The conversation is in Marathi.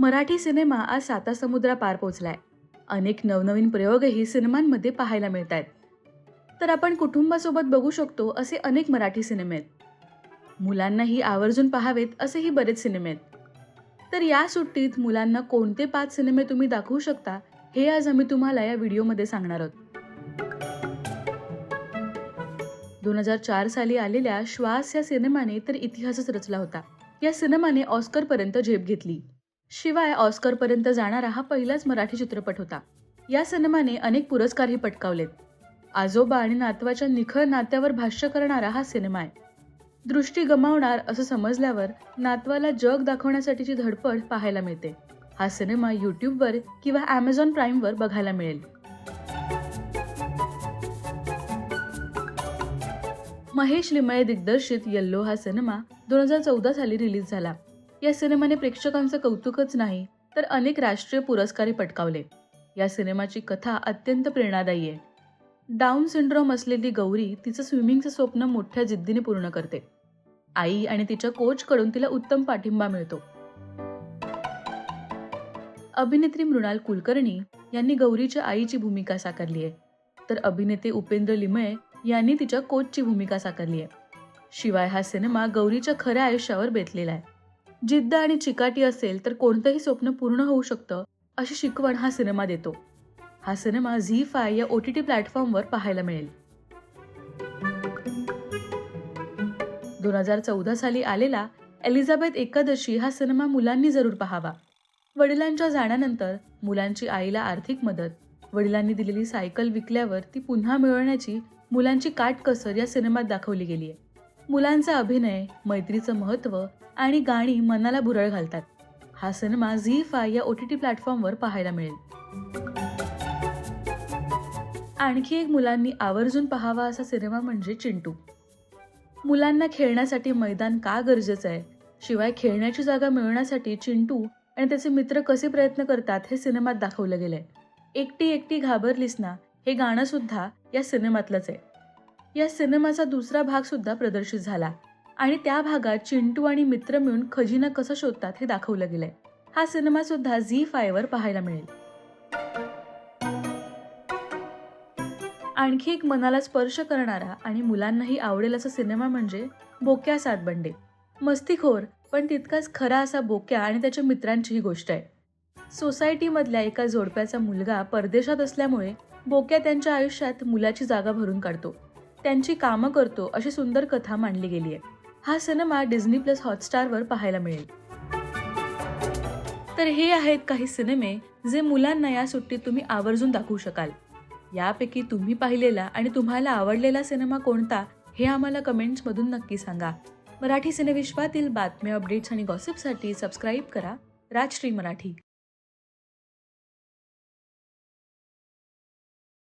मराठी सिनेमा आज साता समुद्रा पार पोचलाय. अनेक नवनवीन प्रयोगही सिनेमांमध्ये पाहायला मिळत आहेत तर आपण कुटुंबासोबत बघू शकतो असे अनेक मराठी सिनेमे आहेत. मुलांनाही आवर्जून पाहावेत असेही बरेच सिनेमे आहेत. तर या सुट्टीत मुलांना कोणते पाच सिनेमे तुम्ही दाखवू शकता हे आज आम्ही तुम्हाला या व्हिडिओमध्ये सांगणार आहोत. दोन हजार चार साली आलेल्या श्वास या सिनेमाने तर इतिहासच रचला होता. या सिनेमाने ऑस्करपर्यंत झेप घेतली. शिवाय ऑस्करपर्यंत जाणारा हा पहिलाच मराठी चित्रपट होता. या सिनेमाने अनेक पुरस्कारही पटकावलेत. आजोबा आणि नातवाच्या निखळ नात्यावर भाष्य करणारा हा सिनेमा आहे. दृष्टी गमावणार असं समजल्यावर नातवाला जग दाखवण्यासाठीची धडपड पाहायला मिळते. हा सिनेमा यूट्यूबवर किंवा ॲमेझॉन प्राईमवर बघायला मिळेल. महेश लिमळे दिग्दर्शित यल्लो हा सिनेमा दोन हजार चौदा साली रिलीज झाला. या सिनेमाने प्रेक्षकांचं कौतुकच नाही तर अनेक राष्ट्रीय पुरस्कारही पटकावले. या सिनेमाची कथा अत्यंत प्रेरणादायी आहे. डाऊन सिंड्रोम असलेली गौरी तिचं स्विमिंगचं स्वप्न मोठ्या जिद्दीने पूर्ण करते. आई आणि तिच्या कोचकडून तिला उत्तम पाठिंबा मिळतो. अभिनेत्री मृणाल कुलकर्णी यांनी गौरीच्या आईची भूमिका साकारली आहे. तर अभिनेते उपेंद्र लिमये यांनी तिच्या कोचची भूमिका साकारली आहे. शिवाय हा सिनेमा गौरीच्या खऱ्या आयुष्यावर बेतलेला आहे. जिद्द आणि चिकाटी असेल तर कोणतंही स्वप्न पूर्ण होऊ शकतं अशी शिकवण हा सिनेमा देतो. हा सिनेमा झी फाय या ओ टी टी प्लॅटफॉर्मवर पाहायला मिळेल. दोन हजार चौदा साली आलेला एलिझाबेथ एकादशी हा सिनेमा मुलांनी जरूर पाहावा. वडिलांच्या जाण्यानंतर मुलांची आईला आर्थिक मदत वडिलांनी दिलेली सायकल विकल्यावर ती पुन्हा मिळवण्याची मुलांची काटकसर या सिनेमात दाखवली गेली आहे मुलांचा अभिनय मैत्रीचं महत्त्व आणि गाणी मनाला भुरळ घालतात. हा सिनेमा झी फाय या ओ टी टी प्लॅटफॉर्मवर पाहायला मिळेल. आणखी एक मुलांनी आवर्जून पाहावा असा सिनेमा म्हणजे चिंटू. मुलांना खेळण्यासाठी मैदान का गरजेचं आहे? शिवाय खेळण्याची जागा मिळवण्यासाठी चिंटू आणि त्याचे मित्र कसे प्रयत्न करतात हे सिनेमात दाखवलं गेलंय. एकटी एकटी घाबरलीस ना हे गाणं सुद्धा या सिनेमातलंच आहे. या सिनेमाचा दुसरा भाग सुद्धा प्रदर्शित झाला. आणि त्या भागात चिंटू आणि मित्र मिळून खजिना कसं शोधतात हे दाखवलं गेलंय. हा सिनेमा सुद्धा झी फायवर पाहायला मिळेल. आणखी एक मनाला स्पर्श करणारा आणि मुलांनाही आवडेल असा सिनेमा म्हणजे बोक्या सात बंडे मस्तीखोर पण तितकाच खरा असा बोक्या आणि त्याच्या मित्रांची ही गोष्ट आहे. सोसायटीमधल्या एका जोडप्याचा मुलगा परदेशात असल्यामुळे बोक्या त्यांच्या आयुष्यात मुलाची जागा भरून काढतो. त्यांची कामं करतो अशी सुंदर कथा मांडली गेली आहे हा सिनेमा डिझनी प्लस हॉटस्टारवर पाहायला मिळेल. तर हे आहेत काही सिनेमे जे मुलांना या सुट्टीत तुम्ही आवर्जून दाखवू शकाल. यापैकी तुम्ही पाहिलेला आणि तुम्हाला आवडलेला सिनेमा कोणता हे आम्हाला कमेंट्समधून नक्की सांगा. मराठी सिनेविश्वातील बातम्या अपडेट्स आणि गॉसिपसाठी सबस्क्राईब करा. राजश्री मराठी.